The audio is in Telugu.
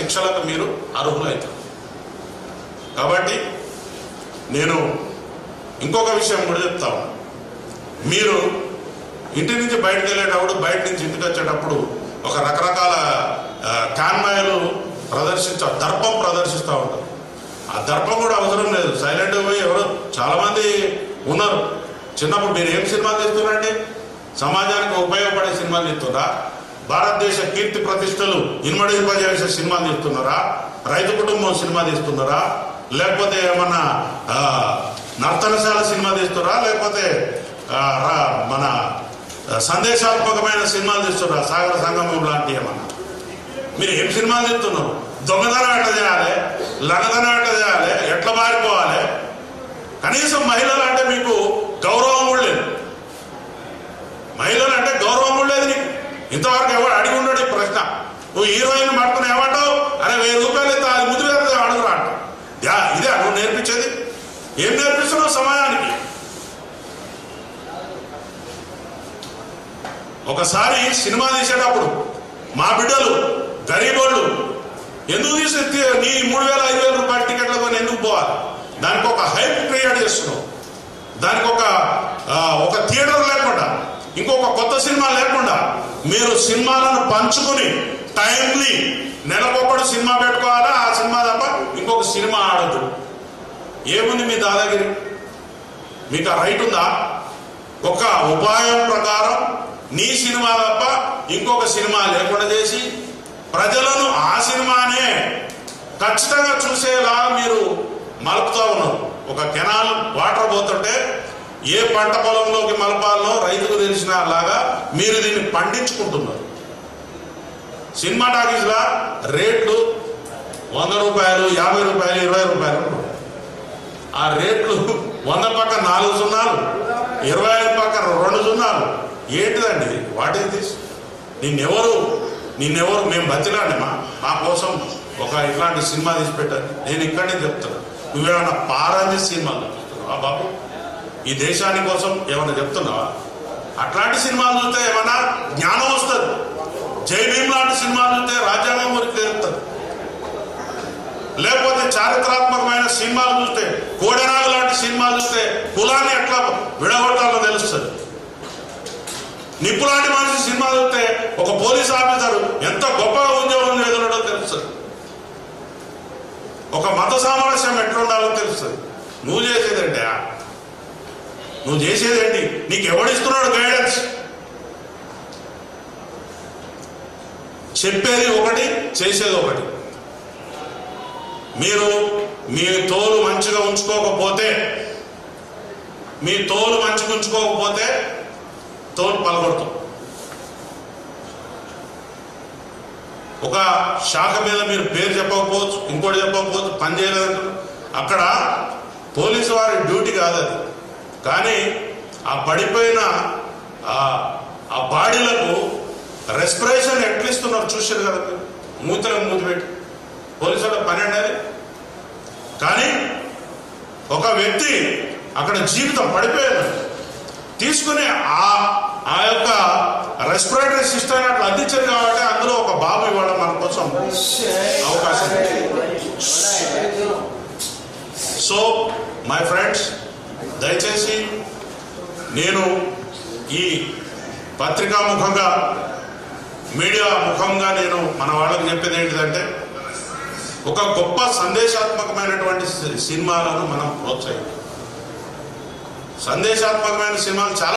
శిక్షలకు మీరు అర్హులవుతారు కాబట్టి నేను ఇంకొక విషయం కూడా చెప్తా మీరు ఇంటి నుంచి బయటకు వెళ్ళేటప్పుడు బయట నుంచి ఇంటికి వచ్చేటప్పుడు ఒక రకరకాల కాన్మాయలు ప్రదర్శించ దర్పం ప్రదర్శిస్తూ ఉంటారు. ఆ దర్పం కూడా అవసరం లేదు. సైలెంట్ పోయి ఎవరు చాలామంది ఉన్నారు. చిన్నప్పుడు మీరు ఏం సినిమాలు తీస్తున్నారండి? సమాజానికి ఉపయోగపడే సినిమాలు తీస్తున్నారా? భారతదేశ కీర్తి ప్రతిష్టలు ఇన్మడింపజేసే సినిమా తీస్తున్నారా? రైతు కుటుంబం సినిమా తీస్తున్నారా? లేకపోతే ఏమన్నా నర్తనశాల సినిమా తీస్తున్నారా? లేకపోతే రా- మన సందేశాత్మకమైన సినిమాలు తీస్తున్నారా? సాగర సంగమం లాంటి ఏమన్నా? మీరు ఏం సినిమాలు తీస్తున్నారు? దొంగతనం ఎట్లా చేయాలి? లగతనం ఎట్లా చేయాలి? ఎట్లా మారిపోవాలి? కనీసం మహిళలు అంటే మీకు గౌరవం కూడా లేదు మహిళలు అంటే గౌరవం కూడా లేదు నీకు ఇంతవరకు ఎవరు అడిగి ఉండడు ఈ ప్రశ్న. నువ్వు హీరోయిన్ పట్టుకుని ఏమంటావు అరే వెయ్యి రూపాయలు ఇస్తా, అది ముద్దు అడుగురా యా ఇదే నువ్వు నేర్పించేది. ఏం నేర్పిస్తున్నావు సమాజానికి ఒకసారి సినిమా తీసేటప్పుడు మా బిడ్డలు గరీబోళ్ళు ఎందుకు తీసి నీ మూడు వేల ఐదు వేల రూపాయల టికెట్ల కొని ఎందుకు పోవాలి? దానికి ఒక హైప్ క్రియేట్ చేస్తున్నావు. దానికి ఒక ఒక థియేటర్ లేకుండా ఇంకొక కొత్త సినిమా లేకుండా మీరు సినిమాలను పంచుకుని టైంలీ నెలకొకడు సినిమా పెట్టుకోవాలా? ఆ సినిమా తప్ప ఇంకొక సినిమా ఆడద్దు ఏముంది మీ దాదాగిరి? మీకు ఆ రైట్ ఉందా? ఒక ఉపాయం ప్రకారం నీ సినిమా తప్ప ఇంకొక సినిమా లేకుండా చేసి ప్రజలను ఆ సినిమానే ఖచ్చితంగా చూసేలా మీరు మలుపుతా ఉన్నారు. ఒక కెనాల్ వాటర్ పోతుంటే ఏ పంట పొలంలోకి మలపాలనో రైతుకు తెలిసిన లాగా మీరు దీన్ని పండించుకుంటున్నారు. సినిమా టాకీస్లా రేట్లు వంద రూపాయలు యాభై రూపాయలు ఇరవై రూపాయలు ఆ రేట్లు వంద పక్క నాలుగు సున్నాలు ఇరవై ఐదు పక్క రెండు సున్నాలు. ఏంటిదండి వాట్ ఈస్ దిస్ నిన్నెవరు నిన్నెవరు మేము బతిలాడమా మా కోసం ఒక ఇట్లాంటి సినిమా తీసి పెట్టారు. నేను ఇక్కడే చెప్తాను నువ్వేమన్నా పారాది సినిమాలు చూస్తున్నావా బాబు? ఈ దేశాని కోసం ఏమన్నా చెప్తున్నావా? అట్లాంటి సినిమాలు చూస్తే ఏమన్నా జ్ఞానం వస్తుంది. జై భీమ్ లాంటి సినిమాలు చూస్తే రాజ్యాంగం గురించి తెలుస్తుంది లేకపోతే చారిత్రాత్మకమైన సినిమాలు చూస్తే కోడెనాగు లాంటి సినిమాలు చూస్తే కులాన్ని ఎట్లా విడగొట్టాలో తెలుస్తుంది. నిప్పులాంటి మనిషి సినిమా చూస్తే ఒక పోలీస్ ఆఫీసర్ ఎంత గొప్పగా ఉద్యోగం ఎదురడో తెలుస్తుంది. ఒక మత సామరస్యం ఎట్లుండాలో తెలుస్తుంది. నువ్వు చేసేదంటే నువ్వు చేసేదేంటి? నీకు ఎవడిస్తున్నాడు గైడెన్స్ చెప్పేది ఒకటి చేసేది ఒకటి. మీరు మీ తోలు మంచిగా ఉంచుకోకపోతే మీ తోలు మంచిగా ఉంచుకోకపోతే తోలు పలగొడతాం. ఒక శాఖ మీద మీరు పేరు చెప్పకపోవచ్చు ఇంకోటి చెప్పకపోవచ్చు పని చేయలేదంటారు అక్కడ పోలీసు వారి డ్యూటీ కాదు అది కానీ ఆ పడిపోయిన ఆ- ఆ బాడీలకు రెస్పిరేషన్ ఎట్లా ఇస్తున్నారు చూశారు కదా మీరు? మూతలకు మూతి పెట్టి. పోలీసు వాళ్ళ పని కానీ ఒక వ్యక్తి అక్కడ జీవితం పడిపోయాడు. తీసుకుని ఆ ఆ యొక్క రెస్పిరేటరీ సిస్టమ్ అట్లా అందించారు కాబట్టి అందులో ఒక బాబు ఇవ్వడం మన కోసం అవకాశం సో మై ఫ్రెండ్స్ దయచేసి నేను ఈ పత్రికా ముఖంగా మీడియా ముఖంగా నేను మన వాళ్ళకి చెప్పేది ఏంటిదంటే ఒక గొప్ప సందేశాత్మకమైనటువంటి సినిమాలను మనం ప్రోత్సహించాలి. సందేశాత్మకమైన సినిమాలు చాలా